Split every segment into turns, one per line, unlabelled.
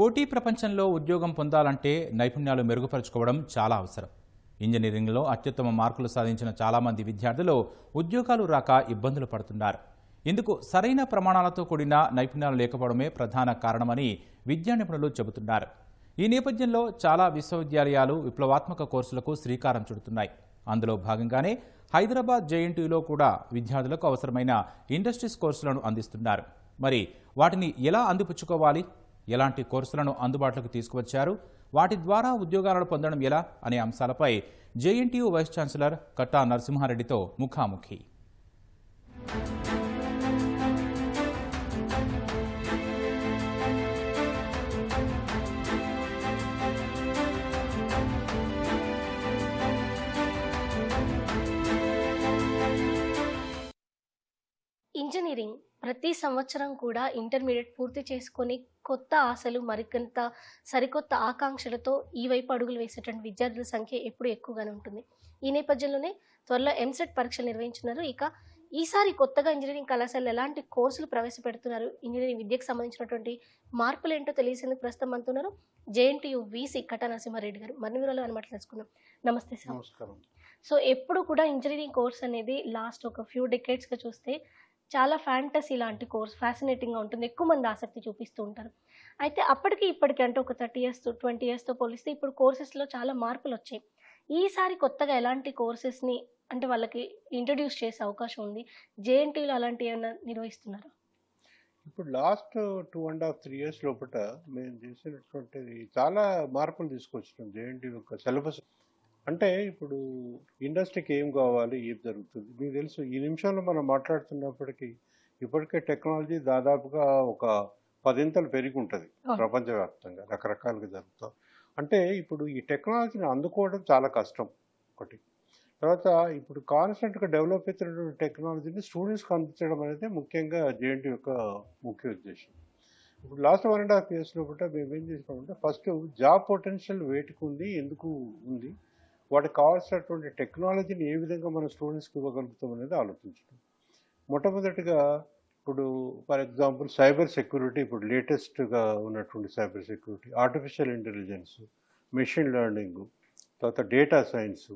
పోటీ ప్రపంచంలో ఉద్యోగం పొందాలంటే నైపుణ్యాలు మెరుగుపరుచుకోవడం చాలా అవసరం. ఇంజనీరింగ్లో అత్యుత్తమ మార్కులు సాధించిన చాలామంది విద్యార్థులు ఉద్యోగాలు రాక ఇబ్బందులు పడుతున్నారు. ఇందుకు సరైన ప్రమాణాలతో కూడిన నైపుణ్యాలు లేకపోవడమే ప్రధాన కారణమని విద్యా నిపుణులు చెబుతున్నారు. ఈ నేపథ్యంలో చాలా విశ్వవిద్యాలయాలు విప్లవాత్మక కోర్సులకు శ్రీకారం చుడుతున్నాయి. అందులో భాగంగానే హైదరాబాద్ జేఎన్టీయూలో కూడా విద్యార్థులకు అవసరమైన ఇండస్ట్రీస్ కోర్సులను అందిస్తున్నారు. మరి వాటిని ఎలా అందిపుచ్చుకోవాలి? ఎలాంటి కోర్సులను అందుబాటులోకి తీసుకువచ్చారు? వాటి ద్వారా ఉద్యోగాలను పొందడం ఎలా? అనే అంశాలపై జేఎన్టీయూ వైస్ ఛాన్సలర్ కట్టా నరసింహారెడ్డితో ముఖాముఖి.
ప్రతి సంవత్సరం కూడా ఇంటర్మీడియట్ పూర్తి చేసుకొని కొత్త ఆశలు మరికొంత సరికొత్త ఆకాంక్షలతో ఈ వైపు అడుగులు వేసేటువంటి విద్యార్థుల సంఖ్య ఎప్పుడు ఎక్కువగానే ఉంటుంది. ఈ నేపథ్యంలోనే త్వరలో ఎంసెట్ పరీక్షలు నిర్వహించున్నారు. ఇక ఈసారి కొత్తగా ఇంజనీరింగ్ కళాశాలలు ఎలాంటి కోర్సులు ప్రవేశపెడుతున్నారు? ఇంజనీరింగ్ విద్యకు సంబంధించినటువంటి మార్పులు ఏంటో తెలియసేందుకు ప్రస్తుతం అంటున్నారు జేఎన్టీయూ వీసీ కటా నరసింహారెడ్డి గారు. మరిన్ని వివరాలు అనమాట తెలుసుకుందాం. నమస్తే సార్.
నమస్కారం.
సో ఎప్పుడు కూడా ఇంజనీరింగ్ కోర్స్ అనేది లాస్ట్ ఒక ఫ్యూ డెకేడ్స్గా చూస్తే చాలా ఫ్యాంటసీ లాంటి కోర్స్ ఫ్యాసినేటింగ్గా ఉంటుంది. ఎక్కువ మంది ఆసక్తి చూపిస్తూ ఉంటారు. అయితే అప్పటికి ఇప్పటికి అంటే ఒక థర్టీ ఇయర్స్ ట్వంటీ ఇయర్స్తో పోలిస్తే ఇప్పుడు కోర్సెస్లో చాలా మార్పులు వచ్చాయి. ఈసారి కొత్తగా ఎలాంటి కోర్సెస్ని అంటే వాళ్ళకి ఇంట్రడ్యూస్ చేసే అవకాశం ఉంది? జేఎన్టీలో అలాంటి ఏమైనా నిర్వహిస్తున్నారు?
ఇప్పుడు last two and half three years లోపల మేము చేసినటువంటి చాలా మార్పులు తీసుకొచ్చినాం జేఎన్టీ యొక్క సిలబస్ అంటే ఇప్పుడు ఇండస్ట్రీకి ఏం కావాలి ఏం జరుగుతుంది? మీకు తెలుసు ఈ నిమిషంలో మనం మాట్లాడుతున్నప్పటికీ ఇప్పటికే టెక్నాలజీ దాదాపుగా ఒక పదింతలు పెరిగి ఉంటుంది. ప్రపంచవ్యాప్తంగా రకరకాలుగా జరుగుతాం. అంటే ఇప్పుడు ఈ టెక్నాలజీని అందుకోవడం చాలా కష్టం ఒకటి. తర్వాత ఇప్పుడు కాన్స్టెంట్గా డెవలప్ అవుతున్నటువంటి టెక్నాలజీని స్టూడెంట్స్కి అందించడం అనేది ముఖ్యంగా జేఎన్టీ యొక్క ముఖ్య ఉద్దేశం. ఇప్పుడు last one and half years లోపల మేము ఏం చేసినామంటే ఫస్ట్ జాబ్ పొటెన్షియల్ వేటికి ఉంది ఎందుకు ఉంది? వాటికి కావాల్సినటువంటి టెక్నాలజీని ఏ విధంగా మన స్టూడెంట్స్కి ఇవ్వగలుగుతాం అనేది ఆలోచించడం మొట్టమొదటిగా ఇప్పుడు ఫర్ ఎగ్జాంపుల్ సైబర్ సెక్యూరిటీ ఇప్పుడు లేటెస్ట్గా ఉన్నటువంటి cyber security artificial intelligence machine learning తర్వాత డేటా సైన్స్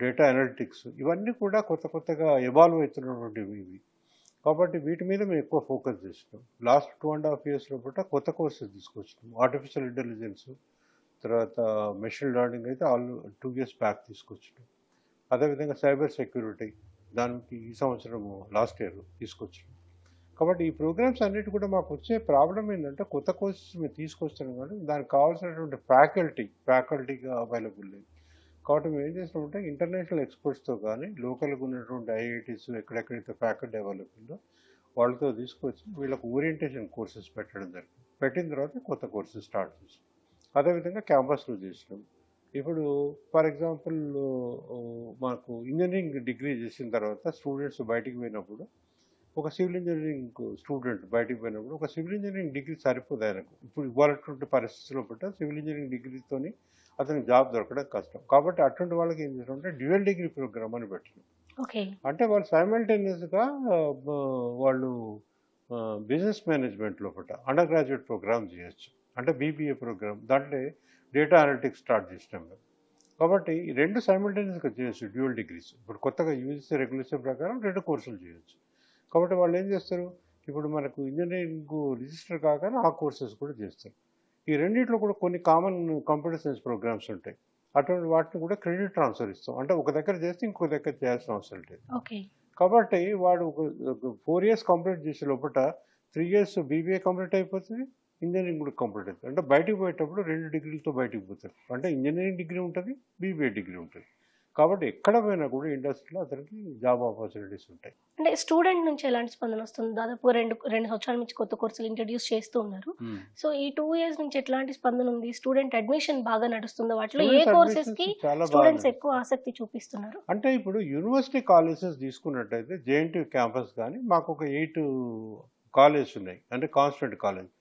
డేటా అనలిటిక్స్ ఇవన్నీ కూడా కొత్త కొత్తగా ఎవాల్వ్ అవుతున్నటువంటివి ఇవి. కాబట్టి వీటి మీద మేము ఎక్కువ ఫోకస్ చేస్తున్నాం. లాస్ట్ టూ అండ్ హాఫ్ ఇయర్స్లో లోపల కొత్త కోర్సెస్ తీసుకొచ్చినాం ఆర్టిఫిషియల్ ఇంటెలిజెన్స్ తర్వాత మెషిన్ లెర్నింగ్ అయితే ఆల్ టూ ఇయర్స్ బ్యాక్ తీసుకొచ్చాడు. అదేవిధంగా సైబర్ సెక్యూరిటీ దానికి ఈ సంవత్సరము లాస్ట్ ఇయర్ తీసుకొచ్చినాం కాబట్టి ఈ ప్రోగ్రామ్స్ అన్నిటి కూడా మాకు వచ్చే ప్రాబ్లం ఏంటంటే కొత్త కోర్సెస్ మేము తీసుకొస్తున్నాం కానీ దానికి కావాల్సినటువంటి ఫ్యాకల్టీ ఫ్యాకల్టీగా అవైలబుల్ లేదు. కాబట్టి మేము ఏం చేసినామంటే ఇంటర్నేషనల్ ఎక్స్పర్ట్స్తో కానీ లోకల్గా ఉన్నటువంటి ఐఐటీస్ ఎక్కడెక్కడైతే ఫ్యాకల్టీ అవైలబుల్ ఉందో వాళ్ళతో తీసుకొచ్చి వీళ్ళకి ఓరియంటేషన్ కోర్సెస్ పెట్టడం జరిగింది. పెట్టిన తర్వాత కొత్త కోర్సెస్ స్టార్ట్ చేసాం అదేవిధంగా క్యాంపస్లో చేసినాం. ఇప్పుడు ఫర్ ఎగ్జాంపుల్ మాకు ఇంజనీరింగ్ డిగ్రీ చేసిన తర్వాత స్టూడెంట్స్ బయటికి పోయినప్పుడు ఒక సివిల్ ఇంజనీరింగ్ స్టూడెంట్ బయటికి పోయినప్పుడు ఒక సివిల్ ఇంజనీరింగ్ డిగ్రీ సరిపోదు ఆయనకు ఇప్పుడు ఇవ్వాలటువంటి పరిస్థితుల్లో పట్ల సివిల్ ఇంజనీరింగ్ డిగ్రీతోని అతనికి జాబ్ దొరకడం కష్టం. కాబట్టి అటువంటి వాళ్ళకి ఏం చేసామంటే డ్యూయల్ డిగ్రీ ప్రోగ్రామ్ అని పెట్టినాం.
ఓకే.
అంటే వాళ్ళు సైమల్టేనియస్గా వాళ్ళు బిజినెస్ మేనేజ్మెంట్ లోపల అండర్ గ్రాడ్యుయేట్ ప్రోగ్రామ్ చేయొచ్చు. అంటే బీబీఏ ప్రోగ్రామ్ దాంట్లో డేటా అనలిటిక్స్ స్టార్ట్ చేసినాం మేము. కాబట్టి రెండు సైమల్టేనియస్గా చేయొచ్చు డ్యూయల్ డిగ్రీస్ ఇప్పుడు కొత్తగా యూజీసీ రెగ్యులేషన్ ప్రకారం రెండు కోర్సులు చేయొచ్చు. కాబట్టి వాళ్ళు ఏం చేస్తారు? ఇప్పుడు మనకు ఇంజనీరింగ్ రిజిస్టర్ కాగానే ఆ కోర్సెస్ కూడా చేస్తారు. ఈ రెండిట్లో కూడా కొన్ని కామన్ కంప్యూటర్ సైన్స్ ప్రోగ్రామ్స్ ఉంటాయి. అటువంటి వాటిని కూడా క్రెడిట్ ట్రాన్స్ఫర్ ఇస్తాం. అంటే ఒక దగ్గర చేస్తే ఇంకో దగ్గర చేయాల్సిన అవసరం లేదు.
ఓకే.
కాబట్టి వాడు ఒక ఫోర్ ఇయర్స్ కంప్లీట్ చేసే లోపల త్రీ ఇయర్స్ బీబీఏ కంప్లీట్ అయిపోతుంది. ఇంజనీరింగ్ కూడా కంప్లీట్ అవుతుంది అంటే బయటికి పోయేటప్పుడు రెండు డిగ్రీలతో బయటికి పోతారు. అంటే ఇంజనీరింగ్ డిగ్రీ ఉంటుంది బీబీఏ డిగ్రీ ఉంటుంది. కాబట్టి ఎక్కడ పోయినా కూడా ఇండస్ట్రీలో అతనికి జాబ్ ఆపర్చునిటీస్ ఉంటాయి.
అంటే స్టూడెంట్ నుంచి ఎలాంటి స్పందన వస్తుంది? దాదాపు రెండు రెండు సంవత్సరాల నుంచి కొత్త కోర్సులు ఇంట్రడ్యూస్ చేస్తూ ఉన్నారు. సో ఈ టూ ఇయర్స్ నుంచి ఎట్లాంటి స్పందన ఉంది? స్టూడెంట్ అడ్మిషన్ బాగా నడుస్తుందో? వాటిలో ఏ
కోర్సెస్కి
స్టూడెంట్స్ ఎక్కువ ఆసక్తి చూపిస్తున్నారు?
అంటే ఇప్పుడు యూనివర్సిటీ కాలేజెస్ తీసుకున్నట్టయితే జేఎన్టీ క్యాంపస్ కానీ మాకు ఒక ఎయిట్ కాలేజెస్ ఉన్నాయి. అంటే కాన్స్టెంట్ కాలేజ్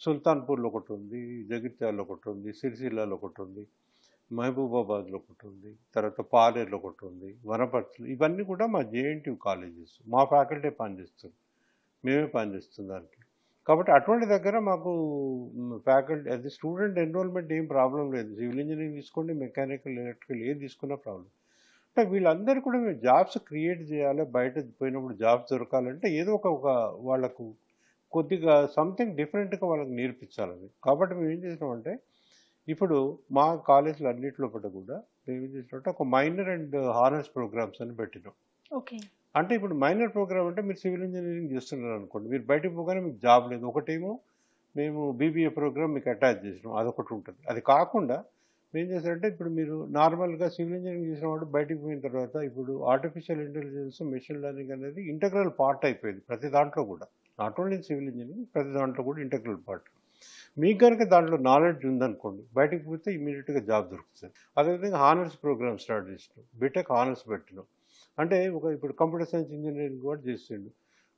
సుల్తాన్పూర్లో ఒకటి ఉంది జగిత్యాలలో ఒకటి ఉంది సిరిసిల్లాలో ఒకటి ఉంది మహబూబాబాద్లో ఒకటి ఉంది తర్వాత పాలేరులో ఒకటి ఉంది వనపర్తిలో ఇవన్నీ కూడా మా జేఎన్టీ కాలేజెస్. మా ఫ్యాకల్టీ పనిచేస్తుంది మేమే పనిచేస్తుంది దానికి. కాబట్టి అటువంటి దగ్గర మాకు ఫ్యాకల్టీ అది స్టూడెంట్ ఎన్రోల్మెంట్ ఏం ప్రాబ్లం లేదు. సివిల్ ఇంజనీరింగ్ తీసుకోండి మెకానికల్ ఎలక్ట్రికల్ ఏది తీసుకున్నా ప్రాబ్లం. అంటే వీళ్ళందరూ కూడా మేము జాబ్స్ క్రియేట్ చేయాలి బయట పోయినప్పుడు జాబ్స్ దొరకాలంటే ఏదో ఒక వాళ్ళకు కొద్దిగా సంథింగ్ డిఫరెంట్గా వాళ్ళకి నేర్పించాలని కాబట్టి మేము ఏం చేసినామంటే ఇప్పుడు మా కాలేజీలు అన్నింటిలో పట్ల కూడా మేము ఏం చేసినామంటే ఒక మైనర్ అండ్ హానర్స్ ప్రోగ్రామ్స్ అని పెట్టినాం.
ఓకే.
అంటే ఇప్పుడు మైనర్ ప్రోగ్రామ్ అంటే మీరు సివిల్ ఇంజనీరింగ్ చేస్తున్నారు అనుకోండి మీరు బయటకు పోగానే మీకు జాబ్ లేదు. ఒకటేమో మేము బీబీఏ ప్రోగ్రామ్ మీకు అటాచ్ చేసినాం అదొకటి ఉంటుంది. అది కాకుండా ఏం చేశారంటే ఇప్పుడు మీరు నార్మల్గా సివిల్ ఇంజనీరింగ్ చేసిన వాడు బయటకు పోయిన తర్వాత ఇప్పుడు ఆర్టిఫిషియల్ ఇంటెలిజెన్స్ మెషిన్ లెర్నింగ్ అనేది ఇంటగ్రల్ పార్ట్ అయిపోయింది ప్రతి దాంట్లో కూడా. నాట్ ఓన్లీ సివిల్ ఇంజనీరింగ్ ప్రతి దాంట్లో కూడా ఇంటగ్రల్ పార్ట్. మీకు కనుక దాంట్లో నాలెడ్జ్ ఉందనుకోండి బయటకు పోతే ఇమీడియట్గా జాబ్ దొరుకుతుంది. అదేవిధంగా హానర్స్ ప్రోగ్రామ్ స్టార్ట్ చేసినాం బీటెక్ హానర్స్ పెట్టినాం. అంటే ఒక ఇప్పుడు కంప్యూటర్ సైన్స్ ఇంజనీరింగ్ కూడా చేసిండు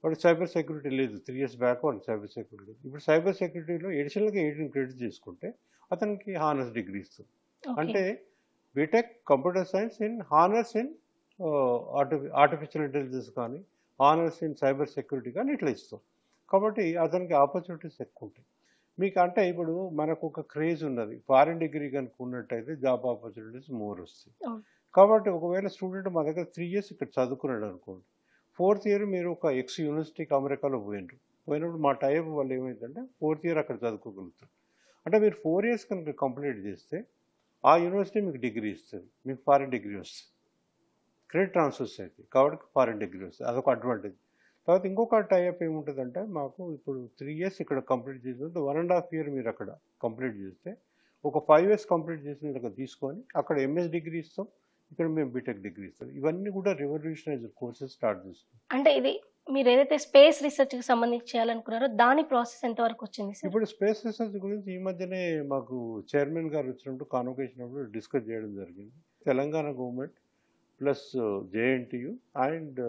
వాడు సైబర్ సెక్యూరిటీ లేదు. త్రీ ఇయర్స్ బ్యాక్ వాడు సైబర్ సెక్యూరిటీ ఇప్పుడు సైబర్ సెక్యూరిటీలో ఎడిషనల్గా ఎయిటీన్ క్రెడిట్ చేసుకుంటే అతనికి హానర్స్ డిగ్రీ ఇస్తుంది. అంటే BTech computer science in honours in ఆర్టిఫి artificial intelligence కానీ హానర్స్ ఇన్ సైబర్ సెక్యూరిటీ కానీ ఇట్లా ఇస్తాం. కాబట్టి అతనికి ఆపర్చునిటీస్ ఎక్కువ ఉంటాయి. మీకు అంటే ఇప్పుడు మనకు ఒక క్రేజ్ ఉన్నది. ఫారిన్ డిగ్రీ కనుక ఉన్నట్టయితే జాబ్ ఆపర్చునిటీస్ మోర్ వస్తాయి. కాబట్టి ఒకవేళ స్టూడెంట్ మా దగ్గర త్రీ ఇయర్స్ ఇక్కడ చదువుకున్నాడు అనుకోండి. ఫోర్త్ ఇయర్ మీరు ఒక ఎక్స్ యూనివర్సిటీకి అమెరికాలో పోయినరు. పోయినప్పుడు మా టైప్ వాళ్ళు ఏమైందంటే ఫోర్త్ ఇయర్ అక్కడ చదువుకోగలుగుతారు. అంటే మీరు ఫోర్ ఇయర్స్ కనుక కంప్లీట్ చేస్తే ఆ యూనివర్సిటీ మీకు డిగ్రీ ఇస్తుంది. మీకు ఫారిన్ డిగ్రీ వస్తుంది. క్రెడిట్ ట్రాన్స్ఫర్స్ అవుతాయి కాబట్టి ఫారిన్ డిగ్రీ వస్తుంది అదొక అడ్వాంటేజ్. తర్వాత ఇంకొక టైప్ ఏముంటుందంటే మాకు ఇప్పుడు త్రీ ఇయర్స్ ఇక్కడ కంప్లీట్ చేసిన వన్ అండ్ హాఫ్ ఇయర్ మీరు అక్కడ కంప్లీట్ చేస్తే ఒక ఫైవ్ ఇయర్స్ కంప్లీట్ చేసిన తీసుకొని అక్కడ ఎంఎస్ డిగ్రీ ఇస్తాం ఇక్కడ మేము బీటెక్ డిగ్రీ ఇస్తాం. ఇవన్నీ కూడా రెవల్యూషనైజ్ కోర్సెస్ స్టార్ట్ చేస్తాం
అంటే ఇది మీరు ఏదైతే స్పేస్ రీసెర్చ్కి సంబంధించి చేయాలనుకున్నారో దాని ప్రాసెస్ ఎంత వరకు వచ్చింది
ఇప్పుడు స్పేస్ రీసెర్చ్ గురించి ఈ మధ్యనే మాకు చైర్మన్ గారు వచ్చినప్పుడు కాన్వకేషన్ డిస్కస్ చేయడం జరిగింది. Telangana government plus JNTU and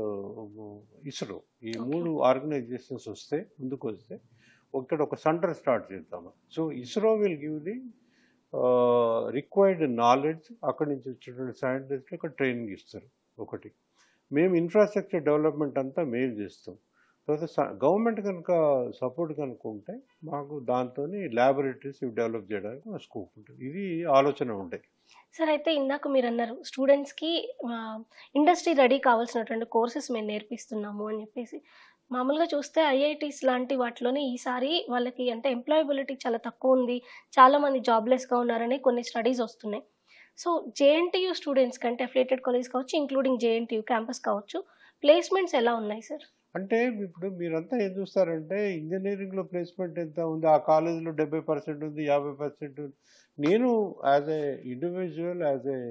ISRO. ఈ. మూడు ఆర్గనైజేషన్స్ వస్తే ముందుకు వస్తే ఇక్కడ ఒక సెంటర్ స్టార్ట్ చేద్దాము so ISRO will give the required knowledge. అక్కడి నుంచి వచ్చినటువంటి సైంటిస్ట్ ఇక్కడ ట్రైనింగ్ ఇస్తారు. ఒకటి. మేము ఇన్ఫ్రాస్ట్రక్చర్ డెవలప్మెంట్ అంతా మేము చేస్తాం. తర్వాత గవర్నమెంట్ కనుక సపోర్ట్ కనుక ఉంటే మాకు దాంతో ల్యాబొరేటరీస్ డెవలప్ చేయడానికి మా స్కోప్ ఉంటుంది. ఇది ఆలోచన ఉంటాయి
సార్ అయితే ఇందాక మీరు అన్నారు స్టూడెంట్స్కి ఇండస్ట్రీ రెడీ కావాల్సినటువంటి కోర్సెస్ మేము నేర్పిస్తున్నాము అని చెప్పేసి. మామూలుగా చూస్తే ఐఐటీస్ లాంటి వాటిలోనే ఈసారి వాళ్ళకి అంటే ఎంప్లాయబిలిటీ చాలా తక్కువ ఉంది చాలామంది జాబ్లెస్గా ఉన్నారని కొన్ని స్టడీస్ వస్తున్నాయి. సో జేఎన్టీయూ స్టూడెంట్స్ కంటే అఫిలేటెడ్ కాలేజ్ కావచ్చు ఇంక్లూడింగ్ జేఎన్టీయూ క్యాంపస్ కావచ్చు ప్లేస్మెంట్స్ ఎలా ఉన్నాయి సార్?
అంటే ఇప్పుడు మీరంతా ఏం చూస్తారంటే ఇంజనీరింగ్లో ప్లేస్మెంట్ ఎంత ఉంది? ఆ కాలేజీలో డెబ్బై పర్సెంట్ ఉంది యాభై పర్సెంట్ ఉంది. నేను as a individual as a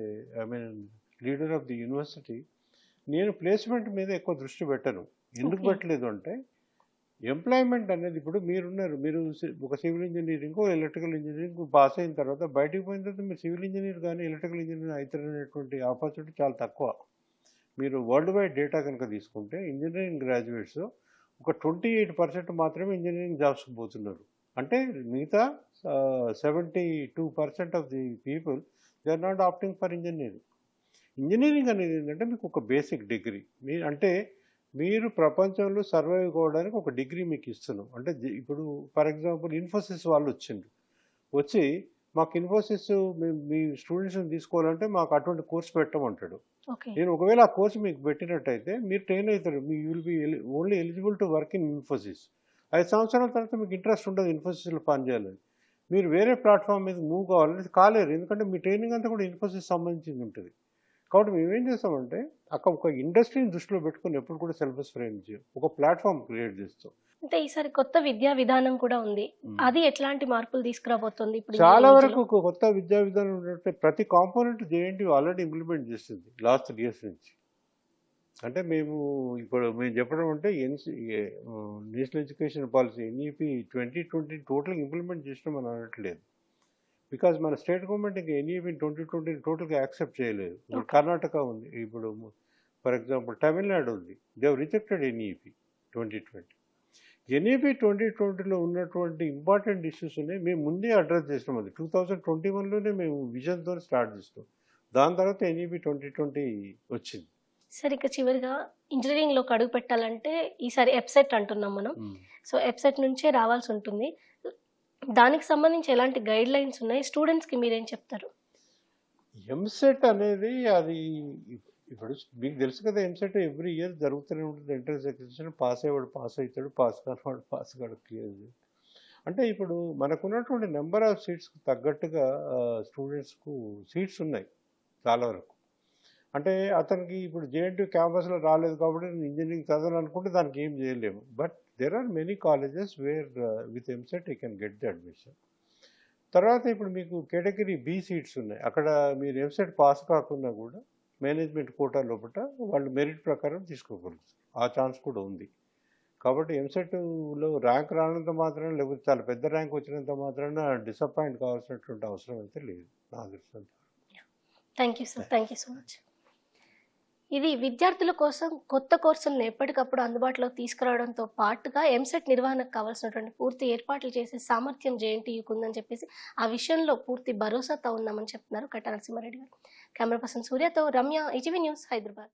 I mean leader of the university నేను ప్లేస్మెంట్ మీద ఎక్కువ దృష్టి పెట్టను. ఎందుకు. పెట్టలేదు అంటే ఎంప్లాయ్మెంట్ అనేది ఇప్పుడు మీరున్నారు. మీరు ఒక civil engineering electrical engineering pass అయిన తర్వాత బయటికి పోయిన తర్వాత మీరు సివిల్ ఇంజనీర్ కానీ ఎలక్ట్రికల్ ఇంజనీర్ అవుతారనేటువంటి ఆపర్చునిటీ చాలా తక్కువ. మీరు వరల్డ్ వైడ్ డేటా కనుక తీసుకుంటే ఇంజనీరింగ్ గ్రాడ్యుయేట్స్ ఒక ట్వంటీ ఎయిట్ పర్సెంట్ మాత్రమే ఇంజనీరింగ్ జాబ్స్కి పోతున్నారు. అంటే మిగతా seventy two percent of the people they are not opting for engineering engineering అనేది ఏంటంటే మీకు ఒక బేసిక్ డిగ్రీ మీ అంటే మీరు ప్రపంచంలో సర్వైవ్ కావడానికి ఒక డిగ్రీ మీకు ఇస్తున్నాం. అంటే ఇప్పుడు ఫర్ ఎగ్జాంపుల్ ఇన్ఫోసిస్ వాళ్ళు వచ్చిండ్రు. వచ్చి మాకు ఇన్ఫోసిస్ మీ- మీ స్టూడెంట్స్ని తీసుకోవాలంటే మాకు అటువంటి కోర్స్ పెట్టమంటాడు. నేను ఒకవేళ ఆ కోర్సు మీకు పెట్టినట్టయితే మీరు ట్రైన్ అవుతారు. మీ will be only eligible to work in Infosys ఐదు సంవత్సరాల తర్వాత మీకు ఇంట్రెస్ట్ ఉండదు ఇన్ఫోసిస్లో పనిచేయాలని మీరు వేరే ప్లాట్ఫామ్ మీద మూవ్ కావాలంటే కాలేరు. ఎందుకంటే మీ ట్రైనింగ్ అంతా కూడా ఇన్ఫోసిస్ సంబంధించింది ఉంటుంది. కాబట్టి మేము ఏం చేస్తామంటే అక్కడ ఒక ఇండస్ట్రీని దృష్టిలో పెట్టుకుని ఎప్పుడు కూడా సిలబస్ ఫ్రేమ్ ఒక ప్లాట్ఫామ్ క్రియేట్ చేస్తాం.
అంటే ఈసారి కొత్త విద్యా విధానం కూడా ఉంది. అది ఎట్లాంటి మార్పులు తీసుకురాబోతుంది ఇప్పుడు
చాలా? వరకు కొత్త విద్యా విధానం ఉన్నట్టే ప్రతి కాంపోనెంట్ జేఎన్టీ ఆల్రెడీ ఇంప్లిమెంట్ చేస్తుంది లాస్ట్ త్రీ ఇయర్స్ నుంచి. అంటే మేము ఇప్పుడు మేము చెప్పడం అంటే NC national education policy NEP twenty twenty total implement చేసినాం అని అనట్లేదు. బికాజ్ మన స్టేట్ గవర్నమెంట్ ఇంకా ట్వంటీ ట్వంటీ టోటల్గా యాక్సెప్ట్ చేయలేదు. కర్ణాటక ఉంది. ఇప్పుడు ఫర్ ఎగ్జాంపుల్ తమిళనాడు ఉంది. They've rejected NEP twenty twenty NEP twenty ట్వంటీలో ఉన్నటువంటి ఇంపార్టెంట్ ఇష్యూస్ ఉన్నాయి మేము ముందే అడ్రస్ చేసినాం అది. టూ థౌజండ్ ట్వంటీ వన్లోనే మేము విజన్తో స్టార్ట్ చేసినాం. దాని తర్వాత ఎన్ఈపి ట్వంటీ ట్వంటీ వచ్చింది.
సరే ఇక చివరిగా ఇంజనీరింగ్లోకి అడుగు పెట్టాలంటే ఈసారి ఎప్సెట్ అంటున్నాం మనం. సో ఎప్సెట్ నుంచే రావాల్సి ఉంటుంది. దానికి సంబంధించి ఎలాంటి గైడ్ లైన్స్ ఉన్నాయి? స్టూడెంట్స్కి మీరేం చెప్తారు?
ఎంసెట్ అనేది అది ఇప్పుడు మీకు తెలుసు కదా ఎంసెట్ ఎవ్రీ ఇయర్ జరుగుతూనే ఉంటుంది. ఎంట్రన్స్ ఎగ్జామినేషన్ పాస్ అయ్యేవాడు పాస్ అవుతాడు పాస్ కానివాడు పాస్ కాడు. క్లియర్ అంటే ఇప్పుడు మనకున్నటువంటి నెంబర్ ఆఫ్ సీట్స్కి తగ్గట్టుగా స్టూడెంట్స్కు సీట్స్ ఉన్నాయి చాలా వరకు. అంటే అతనికి ఇప్పుడు జేఎన్టీ క్యాంపస్లో రాలేదు కాబట్టి నేను ఇంజనీరింగ్ చదవాలనుకుంటే దానికి ఏం చేయలేము. But there are many colleges where with EAMCET you can get the admission తర్వాత ఇప్పుడు మీకు కేటగిరీ బి సీట్స్ ఉన్నాయి. అక్కడ మీరు ఎంసెట్ పాస్ కాకుండా కూడా మేనేజ్మెంట్ కోటా లోపల వాళ్ళు మెరిట్ ప్రకారం తీసుకోగలుగుతారు. ఆ ఛాన్స్ కూడా ఉంది. కాబట్టి ఎంసెట్లో ర్యాంక్ రానంత మాత్రాన లేకపోతే చాలా పెద్ద ర్యాంక్ వచ్చినంత మాత్రాన డిసప్పాయింట్ కావాల్సినటువంటి అవసరం అయితే లేదు. నాకు తెలిసినంత
thank you sir thank you so much ఇది విద్యార్థుల కోసం కొత్త కోర్సులను ఎప్పటికప్పుడు అందుబాటులోకి తీసుకురావడంతో పాటుగా ఎంసెట్ నిర్వహణకు కావాల్సినటువంటి పూర్తి ఏర్పాట్లు చేసే సామర్థ్యం జేఎన్టీయూకి ఉందని చెప్పేసి ఆ విషయంలో పూర్తి భరోసాతో ఉన్నామని చెప్తున్నారు కట్ట నరసింహారెడ్డి గారు. కెమెరా పర్సన్ సూర్యతో రమ్య ఈటీవీ న్యూస్ హైదరాబాద్.